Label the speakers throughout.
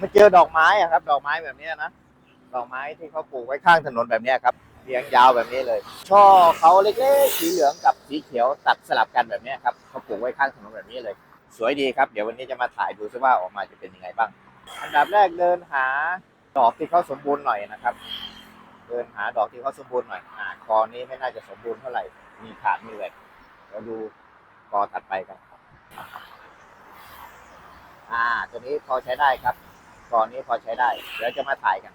Speaker 1: มาเจอดอกไม้อะครับ ดอกไม้แบบนี้นะดอกไม้ที่เขาปลูกไว้ข้างถนนแบบนี้ครับเรียงยาวแบบนี้เลย ช่อเขาเล็กๆสีเหลืองกับสีเขียวตัดสลับกันแบบนี้ครับเขาปลูกไว้ข้างถนนแบบนี้เลย สวยดีครับเดี๋ยววันนี้จะมาถ่ายดูซิว่าออกมาจะเป็นยังไงบ้าง อันดับแรกเดินหาดอกที่เขาสมบูรณ์หน่อยนะครับ เดินหาดอกที่เขาสมบูรณ์หน่อยอ่าคอนี้ไม่น่าจะสมบูรณ์เท่าไหร่มีขาดมีแหลกเราดูกอถัดไปกันอ่า ตัวนี้พอใช้ได้ครับ กอนี้พอใช้ได้ เดี๋ยวจะมาถ่ายกัน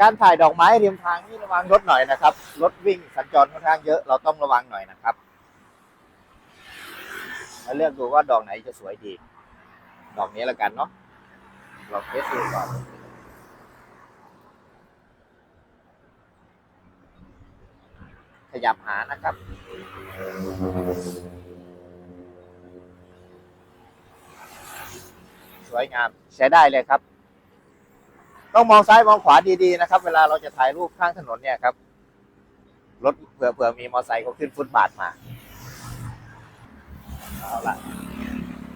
Speaker 1: การถ่ายดอกไม้ริมทางนี่ระวังรถหน่อยนะครับ รถวิ่งสัญจรค่อนข้างเยอะ เราต้องระวังหน่อยนะครับมาเลือกดูว่าดอกไหนจะสวยดี ดอกนี้แล้วกันเนาะลองเทสดูก่อนขยับหานะครับ สวยงามใช้ได้เลยครับ ต้องมองซ้ายมองขวาดีๆนะครับ เวลาเราจะถ่ายรูปข้างถนนเนี่ยครับรถเผื่อเผื่อมีมอเตอร์ไซค์เขาขึ้นฟุตบาทมาเอาละ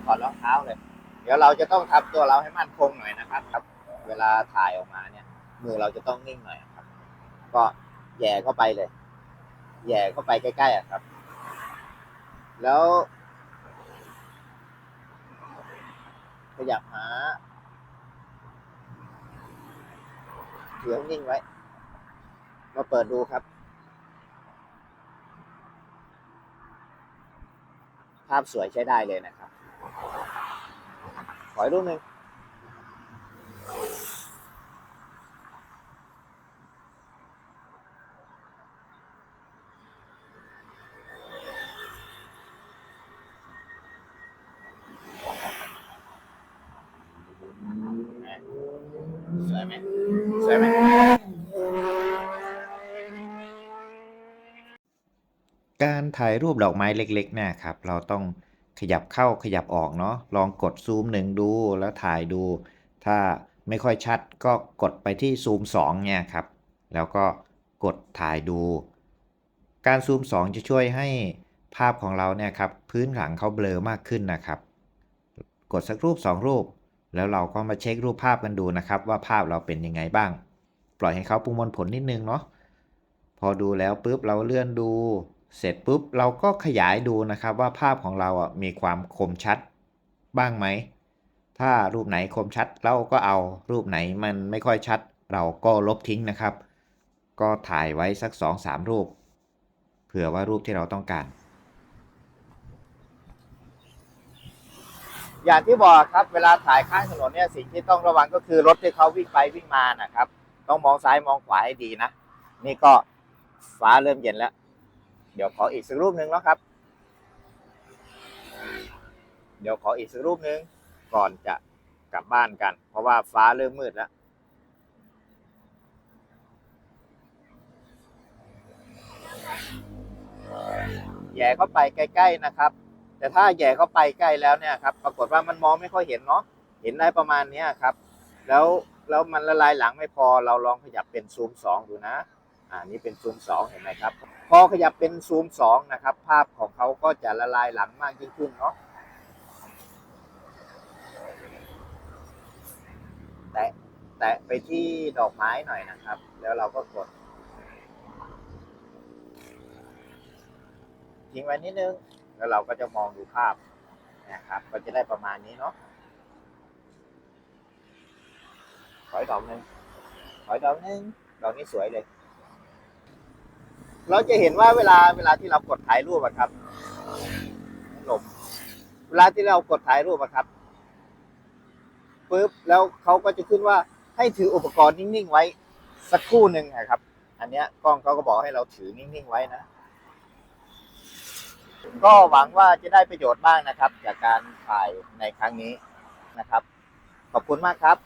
Speaker 1: ถอดรองเท้าเลย เดี๋ยวเราจะต้องทำตัวเราให้มั่นคงหน่อยนะครับครับ เวลาถ่ายออกมาเนี่ย มือเราจะต้องนิ่งหน่อยครับ ก็แย่เข้าไปเลย แย่เข้าไปใกล้ๆอะครับ แล้ว ขยับหาเขียวนิ่งไว้ มาเปิดดูครับ ภาพสวยใช้ได้เลยนะครับ ขออีกรูปหนึ่งสวยไหมสวยไหม
Speaker 2: การถ่ายรูปดอกไม้เล็กๆเนี่ยครับ เราต้องขยับเข้าขยับออกเนาะลองกดซูมหนึ่งดูแล้วถ่ายดู ถ้าไม่ค่อยชัดก็กดไปที่ซูม2เนี่ยครับ แล้วก็กดถ่ายดู การซูม 2 จะช่วยให้ภาพของเราเนี่ยครับพื้นหลังเขาเบลอมากขึ้นนะครับ กดสักรูป 2 รูป แล้วเราก็มาเช็ครูปภาพกันดูนะครับ ว่าภาพเราเป็นยังไงบ้าง ปล่อยให้เขาประมวลผลนิดนึงเนาะพอดูแล้วปุ๊บเราเลื่อนดู เสร็จปุ๊บเราก็ขยายดูนะครับว่าภาพของเราอะมีความคมชัดบ้างไหม ถ้ารูปไหนคมชัดเราก็เอารูปไหนมันไม่ค่อยชัด เราก็ลบทิ้งนะครับ ก็ถ่ายไว้สัก 2-3 รูป เผื่อว่ารูปที่เราต้องการ
Speaker 1: อย่างที่บอกครับเวลาถ่ายข้างถนนเนี่ยสิ่งที่ต้องระวังก็คือรถที่เขาวิ่งไปวิ่งมานะครับ ต้องมองซ้ายมองขวาให้ดีนะ นี่ก็ฟ้าเริ่มเย็นแล้ว เดี๋ยวขออีกสักรูปหนึ่งแล้วครับ เดี๋ยวขออีกสักรูปหนึ่งก่อนจะกลับบ้านกัน เพราะว่าฟ้าเริ่มมืดแล้วแย่เข้าไปใกล้ๆนะครับ แต่ถ้าแย่เข้าไปใกล้แล้วเนี่ยครับ ปรากฏว่ามันมองไม่ค่อยเห็นเนาะเห็นได้ประมาณนี้ครับ แล้วแล้วมันละลายหลังไม่พอเราลองขยับเป็นซูมสองดูนะ อ่านี่เป็นซูมสองเห็นไหมครับ พอขยับเป็นซูมสองนะครับ ภาพของเขาก็จะละลายหลังมากยิ่งขึ้นเนาะแตะแตะไปที่ดอกไม้หน่อยนะครับ แล้วเราก็กด ทิ้งไว้นิดนึง แล้วเราก็จะมองดูภาพนะครับ ก็จะได้ประมาณนี้เนาะขออีกดอกหนึ่งขออีกดอกหนึ่งดอกนี้สวยเลย เราจะเห็นว่าเวลาเวลาที่เรากดถ่ายรูปอะครับหลบเวลาที่เรากดถ่ายรูปอะครับปุ๊บแล้วเขาก็จะขึ้นว่าให้ถืออุปกรณ์นิ่งๆไว้ สักครู่หนึ่งนะครับ อันเนี้ยกล้องเขาก็บอกให้เราถือนิ่งๆไว้นะ ก็หวังว่าจะได้ประโยชน์บ้างนะครับ จากการถ่ายในครั้งนี้นะครับ ขอบคุณมากครับ